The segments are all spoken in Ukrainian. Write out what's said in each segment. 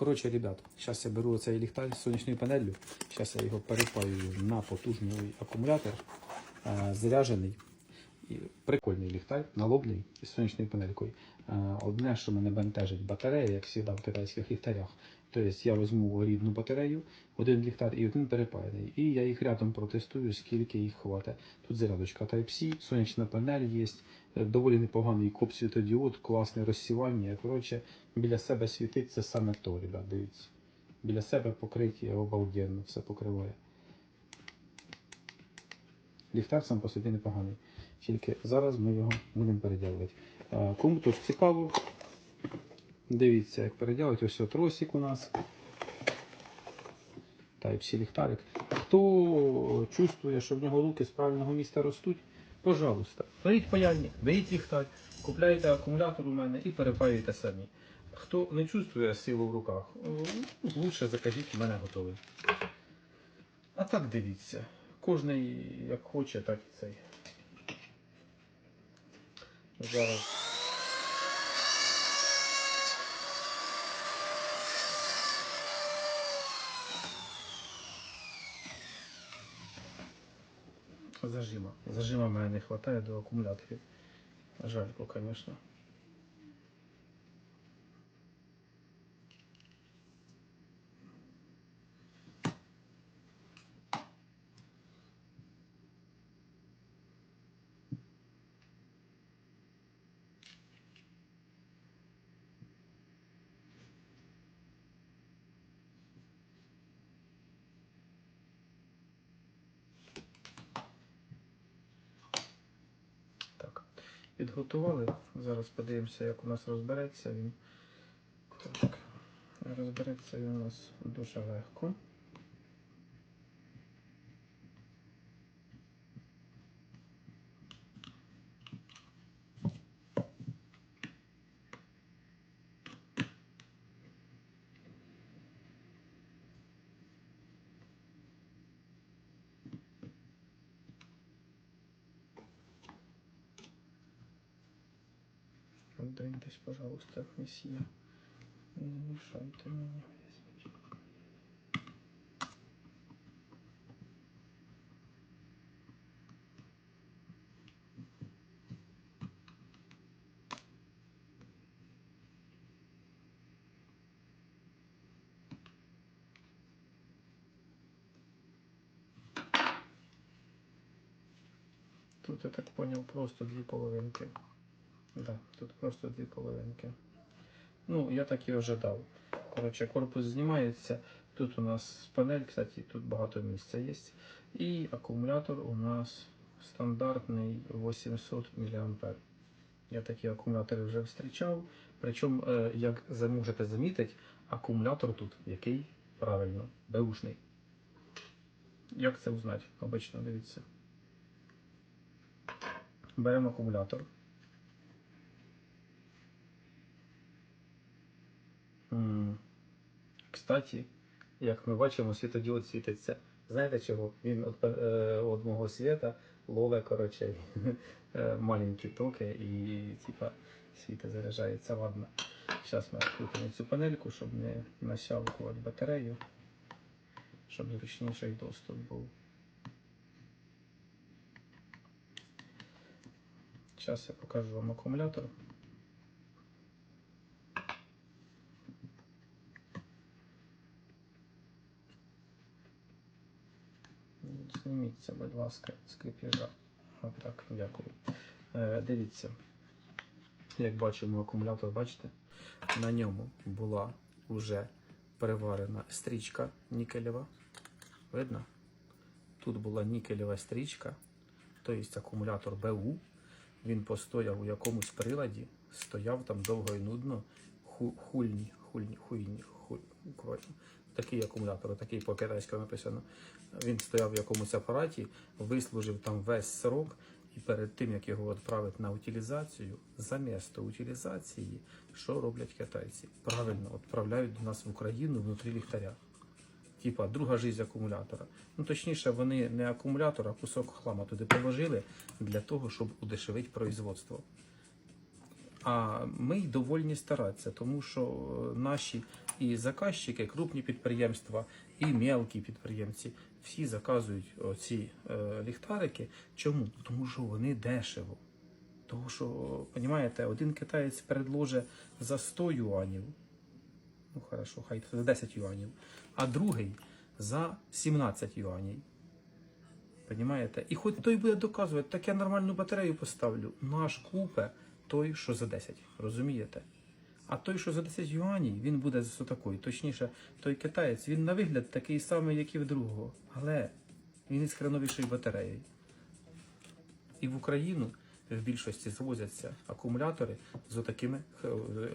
Коротше, ребят, зараз я беру цей ліхтар з сонячною панелью. Зараз я його перепаюю на потужний акумулятор, е, заряджений. Прикольний ліхтар, налобний із сонячною панелькою. Е, Одне, що мене бентежить батарея, як завжди в китайських ліхтарях. Тобто я візьму рідну батарею, один ліхтар і один перепаяний. І я їх рядом протестую, скільки їх хватить. Тут зарядочка Type-C, сонячна панель є, е, доволі непоганий коп світодіод, класне розсівання. Коротше, біля себе світить це саме то, ребят, дивіться. Біля себе покриті обалденно, все покриває. Ліхтар сам по собі непоганий. Тільки зараз ми його будемо переділувати. Кому тут цікаво, дивіться, як переділити. Ось тросик у нас. Type-C ліхтарик. Хто чувствує, що в нього луки з правильного місця ростуть, пожалуйста, беріть паяльник, беріть ліхтар, купляйте акумулятор у мене і перепаюйте самі. Хто не чувствує силу в руках, лучше закажіть, у мене готовий. А так дивіться. Кожний як хоче, так і цей. Зараз. Зажима. Зажима мене не вистачає до акумуляторів. Жалько, звісно. Так. Підготували. Зараз подивимося, як у нас розбереться він. Так. Розбереться він у нас дуже легко. Отдайтесь, пожалуйста, месье. Не мешайте мне. Тут, я так понял, просто две половинки. Да, тут просто дві половинки. Ну, я так і ожидав. Коротше, корпус знімається. Тут у нас панель, кстати, тут багато місця є. І акумулятор у нас стандартний 800 мА. Я такі акумулятори вже зустрічав. Причому, е, як можете замітити, акумулятор тут який правильно, беушний. Як це узнати? Обично дивіться. Беремо акумулятор. Кстати, як ми бачимо, світодіод світиться. Знаєте чого? Він від е, одного світа лове, коротше, е, маленькі токи і типа світа заряджається. Ладно. Зараз ми відкрутимо цю панельку, щоб не насявкувати батарею, щоб зручніший доступ був. Зараз я покажу вам акумулятор. Зніміться, будь ласка, з. Отак, дякую. Е, дивіться, як бачимо, акумулятор, бачите, на ньому була вже переварена стрічка нікелева. Видно? Тут була нікелева стрічка, тобто акумулятор БУ. Він постояв у якомусь приладі, стояв там довго і нудно. Ху, хульні, хульні, хуйні, коротше. Такий акумулятор, такий по китайському написано. Він стояв в якомусь апараті, вислужив там весь срок, і перед тим, як його відправити на утилізацію, замість утилізації, що роблять китайці? Правильно, відправляють до нас в Україну внутрі ліхтаря. Типа друга жизнь акумулятора. Ну точніше, вони не акумулятор, а кусок хлама туди положили для того, щоб удешевити производство. А ми й довольні старатися, тому що наші І заказчики, крупні підприємства і мелкі підприємці, всі заказують оці е, ліхтарики. Чому? Тому що вони дешево. Тому що, розумієте, один китаєць предложить за 100 юанів, ну хорошо, хай за 10 юанів, а другий за 17 юанів. Понімаєте? І хоч той буде доказувати, так я нормальну батарею поставлю. Наш купе той, що за 10. Розумієте? А той, що за 10 юанів, він буде за такою. Точніше, той китаєць, він на вигляд такий самий, як і в другого. Але він із хреновішою батареєю. І в Україну в більшості завозяться акумулятори з отакими х-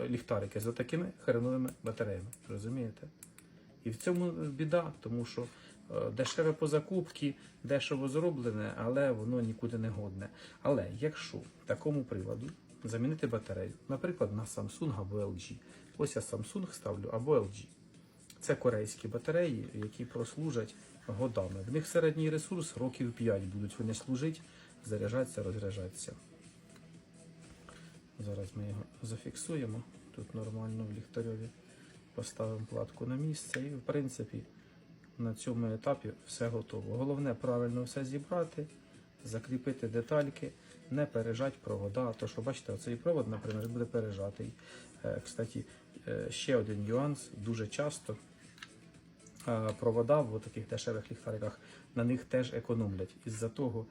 ліхтарики, з отакими хреновими батареями. Розумієте? І в цьому біда, тому що е, дешеве по закупці, дешево зроблене, але воно нікуди не годне. Але якщо такому приладу замінити батарею, наприклад, на Samsung або LG, ось я Samsung ставлю або LG. Це корейські батареї, які прослужать годами. В них середній ресурс років 5 будуть вони служити, заряджатися, розряджатися. Зараз ми його зафіксуємо. Тут нормально в ліхтарьові поставимо платку на місце і, в принципі, на цьому етапі все готово. Головне правильно все зібрати, закріпити детальки, не пережати провода. То що бачите, оцей провод, наприклад, буде пережатий. Е, Кстати, е, ще один нюанс дуже часто. е, Провода в таких дешевих ліхтариках на них теж економлять. Із-за того,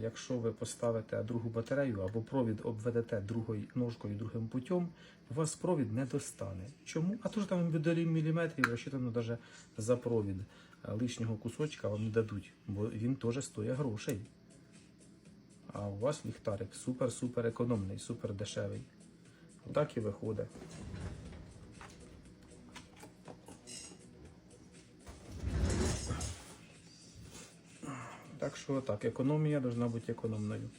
якщо ви поставите другу батарею або провід обведете другою ножкою другим путем, у вас провід не достане. Чому? А то ж там до міліметрів розчитано навіть за провід. Лишнього кусочка вам не дадуть, бо він теж стоїть грошей. А у вас ліхтарик супер-супер економний, супер дешевий. Так і виходить. Так що так, економія повинна бути економною.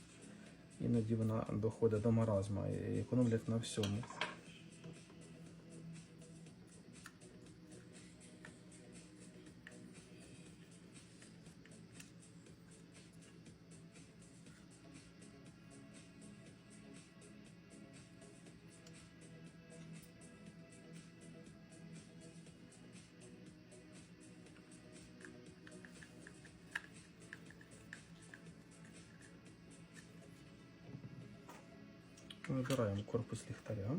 Іноді вона доходить до маразма і економлять на всьому. Вибираємо корпус ліхтаря.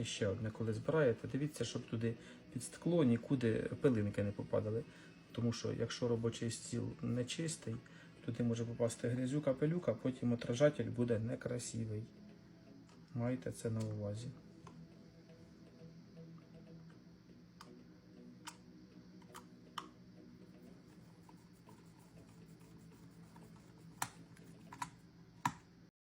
І ще одне, коли збираєте, дивіться, щоб туди під скло нікуди пилинки не попадали. Тому що якщо робочий стіл не чистий, туди може попасти грязюка, пилюка, потім отражатель буде некрасивий. Майте це на увазі.